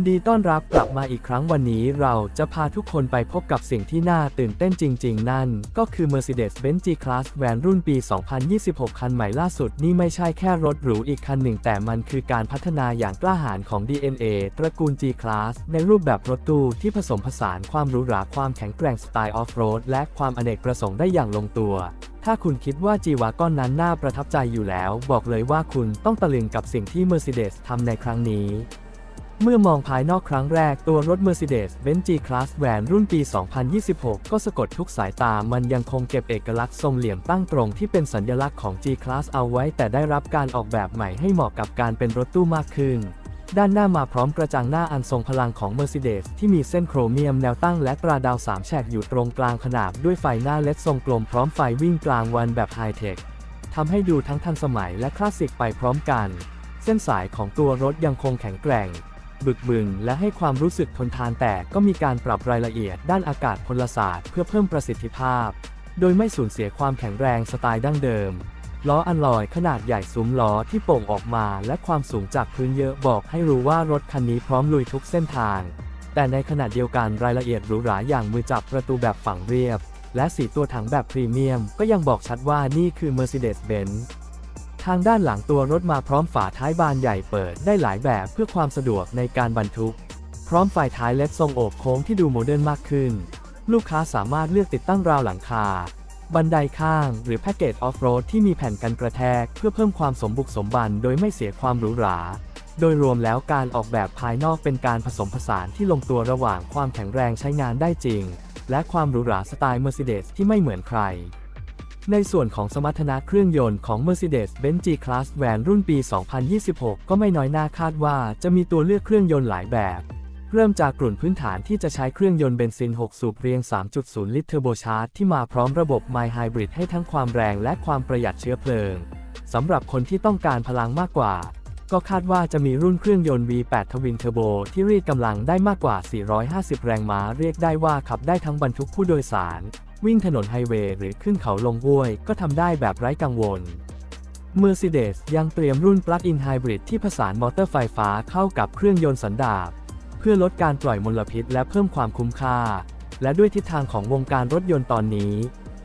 นดีต้อนรับกลับมาอีกครั้งวันนี้เราจะพาทุกคนไปพบกับสิ่งที่น่าตื่นเต้นจริง ๆ นั่น ก็คือ Mercedes-Benz G-Class Van รุ่นปี 2026 คันใหม่ล่าสุด นี่ไม่ใช่แค่รถหรูอีกคันหนึ่ง แต่มันคือการพัฒนาอย่างกล้าหาญของ DNA ตระกูล G-Class ในรูปแบบรถตู้ที่ผสมผสานความหรูหราความแข็งแกร่งสไตล์ออฟโรดและความอเนกประสงค์ได้อย่างลงตัวถ้าคุณคิดว่า G-Wagon นั้นน่าประทับใจอยู่แล้ว บอกเลยว่าคุณต้องตะลึงกับสิ่งที่ Mercedes ทำในครั้งนี้ เมื่อมองภายนอกครั้งแรกตัวรถ Mercedes-Benz G-Class Van รุ่นปี 2026 ก็สะกดทุกสายตา มันยังคงเก็บเอกลักษณ์ทรงเหลี่ยมตั้งตรงที่เป็นสัญลักษณ์ของ G-Class เอาไว้ แต่ได้รับการออกแบบใหม่ให้เหมาะกับการเป็นรถตู้มากขึ้น ด้านหน้ามาพร้อมกระจังหน้าอันทรงพลังของ Mercedes ที่มีเส้นโครเมียมแนวตั้งและตราดาวสามแฉกอยู่ตรงกลางขนาบด้วยไฟหน้าเล็ดทรงกลมพร้อมไฟวิ่งกลางวันแบบไฮเทคทำให้ดูทั้งทันสมัยและคลาสสิกไปพร้อมกัน เส้นสายของตัวรถยังคงแข็งแกร่ง บึกบึนและให้ความรู้สึกทนทานแต่ก็มีการปรับรายละเอียดด้านอากาศพลศาสตร์เพื่อเพิ่มประสิทธิภาพ โดยไม่สูญเสียความแข็งแรงสไตล์ดั้งเดิม ล้ออันลอยขนาดใหญ่ซุ้มล้อที่โป่งออกมาและความสูงจากพื้นเยอะบอกให้รู้ว่ารถคันนี้พร้อมลุยทุกเส้นทาง แต่ในขณะเดียวกันรายละเอียดหรูหราอย่างมือจับประตูแบบฝังเรียบ และสีตัวถังแบบพรีเมียมก็ยังบอกชัดว่านี่คือ Mercedes-Benz ทางด้านหลังตัวรถมาพร้อมฝาท้ายบานใหญ่เปิดได้หลายแบบเพื่อความสะดวกในการบรรทุก พร้อมไฟท้ายเล็ดทรงโอบโค้งที่ดูโมเดิร์นมากขึ้น ลูกค้าสามารถเลือกติดตั้งราวหลังคา บันไดข้าง หรือแพ็กเกจออฟโรดที่มีแผ่นกันกระแทก เพื่อเพิ่มความสมบุกสมบันโดยไม่เสียความหรูหรา โดยรวมแล้วการออกแบบภายนอกเป็นการผสมผสานที่ลงตัวระหว่างความแข็งแรงใช้งานได้จริง และความหรูหราสไตล์ Mercedes ที่ไม่เหมือนใคร ในส่วนของสมรรถนะเครื่องยนต์ของ Mercedes-Benz G-Class Van รุ่นปี 2026 ก็ไม่น้อยหน้าคาดว่าจะมีตัวเลือกเครื่องยนต์หลายแบบ เริ่มจากกลุ่นพื้นฐานที่จะใช้เครื่องยนต์เบนซิน 6 สูบเรียง 3.0 ลิตรเทอร์โบชาร์จที่มาพร้อมระบบ My Hybrid ให้ทั้งความแรงและความประหยัดเชื้อเพลิง สำหรับคนที่ต้องการพลังมากกว่า ก็คาดว่าจะมีรุ่นเครื่องยนต์ V8 ทวินเทอร์โบที่รีดกำลังได้มากกว่า 450 แรงม้า เรียกได้ว่าขับได้ทั้งบรรทุกผู้โดยสาร วิ่งถนนไฮเวย์หรือขึ้นเขาลงห้วยก็ทำได้แบบไร้กังวล Mercedes ยังเตรียมรุ่น Plug-in Hybrid ที่ผสานมอเตอร์ไฟฟ้าเข้ากับเครื่องยนต์สันดาปเพื่อลดการปล่อยมลพิษและเพิ่มความคุ้มค่า และด้วยทิศทางของวงการรถยนต์ตอนนี้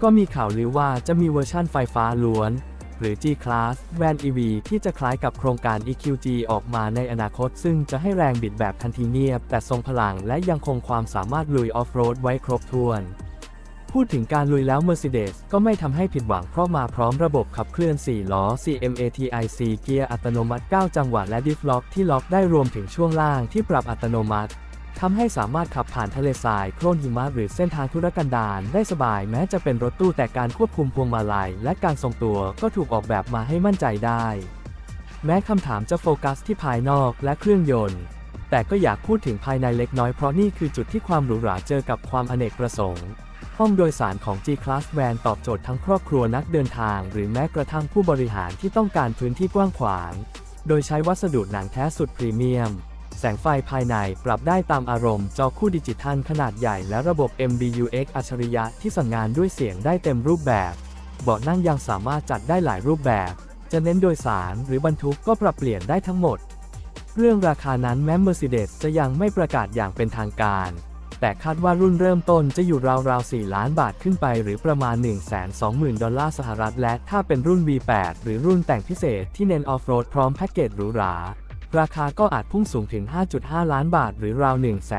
ก็มีข่าวลือว่าจะมีเวอร์ชั่นไฟฟ้าล้วน หรือ G-Class Van EV ที่จะคล้ายกับโครงการ EQG ออกมาในอนาคต ซึ่งจะให้แรงบิดแบบทันทีเนียบ แต่ทรงพลังและยังคงความสามารถลุยออฟโรดไว้ครบถ้วน พูดถึงการลุยแล้ว Mercedes ก็ไม่ทำให้ผิดหวังเพราะมาพร้อมระบบขับเคลื่อน 4 ล้อ CMATIC เกียร์อัตโนมัติ 9 จังหวะและดิฟล็อกที่ล็อกได้รวมถึงช่วงล่างที่ปรับอัตโนมัติทำให้สามารถขับผ่านทะเลทรายโคลนหิมะหรือเส้นทางธุรกันดารได้สบายแม้จะเป็นรถตู้แต่การควบคุมพวงมาลัยและการทรงตัวก็ถูกออกแบบมาให้มั่นใจได้ แม้คำถามจะโฟกัสที่ภายนอกและเครื่องยนต์ แต่ก็อยากพูดถึงภายในเล็กน้อยเพราะนี่คือจุดที่ความหรูหราเจอกับความอเนกประสงค์ ห้องโดยสารของ G-Class Van ตอบโจทย์ทั้งครอบครัวนักเดินทาง หรือแม้กระทั่งผู้บริหารที่ต้องการพื้นที่กว้างขวาง โดยใช้วัสดุหนังแท้สุดพรีเมียม แสงไฟภายในปรับได้ตามอารมณ์ จอคู่ดิจิทัลขนาดใหญ่และระบบ MBUX อัจฉริยะที่สั่งงานด้วยเสียงได้เต็มรูปแบบ เบาะนั่งยังสามารถจัดได้หลายรูปแบบ จะเน้นโดยสารหรือบรรทุกก็ปรับเปลี่ยนได้ทั้งหมด เรื่องราคานั้นแม้ Mercedes จะยังไม่ประกาศอย่างเป็นทางการ แต่คาดว่ารุ่นเริ่มต้นจะอยู่ราวๆ 4 ล้านบาทขึ้นไปหรือประมาณ 120,000 ดอลลาร์สหรัฐ และถ้าเป็นรุ่น V8 หรือรุ่นแต่งพิเศษที่เน้นออฟโรดพร้อมแพ็กเกจหรูหราราคาก็อาจพุ่งสูงถึง 5.5 ล้านบาท หรือราว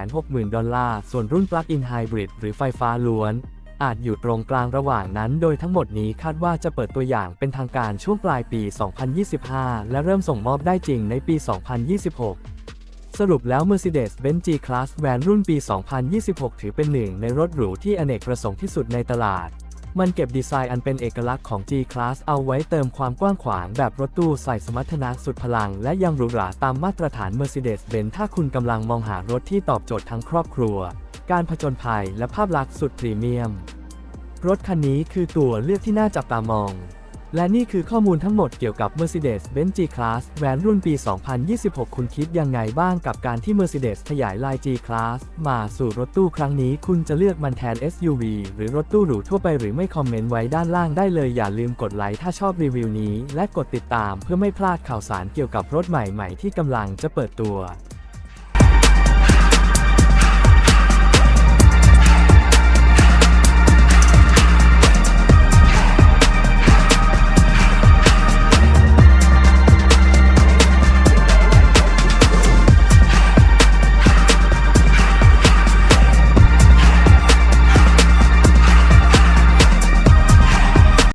160,000 ดอลลาร์ ส่วนรุ่น Plug-in Hybrid หรือไฟฟ้าล้วน อาจอยู่ตรงกลางระหว่างนั้น โดยทั้งหมดนี้คาดว่าจะเปิดตัวอย่างเป็นทางการช่วงปลายปี 2025 และเริ่มส่งมอบได้จริงในปี 2026 สรุปแล้ว Mercedes-Benz G-Class Van รุ่นปี 2026 ถือเป็นหนึ่งในรถหรูที่อเนกประสงค์ที่สุดในตลาด มันเก็บดีไซน์อันเป็นเอกลักษณ์ของ G-Class เอาไว้เติมความกว้างขวางแบบรถตู้ใส่สมรรถนะสุดพลัง และยังหรูหราตามมาตรฐาน Mercedes-Benz ถ้าคุณกำลังมองหารถที่ตอบโจทย์ทั้งครอบครัว การผจญภัยและภาพลักษณ์สุดพรีเมียม รถคันนี้คือตัวเลือกที่น่าจับตามอง และนี่คือข้อมูลทั้งหมดเกี่ยวกับ Mercedes-Benz G-Class Van รุ่นปี 2026 คุณคิดยังไงบ้างกับการที่ Mercedes ขยายลาย G-Class มาสู่รถตู้ครั้งนี้ คุณจะเลือกมันแทน SUV หรือรถตู้หรูทั่วไปหรือไม่คอมเมนต์ไว้ด้านล่างได้เลย อย่าลืมกดไลค์ถ้าชอบรีวิวนี้ และกดติดตามเพื่อไม่พลาดข่าวสารเกี่ยวกับรถใหม่ๆ ที่กำลังจะเปิดตัว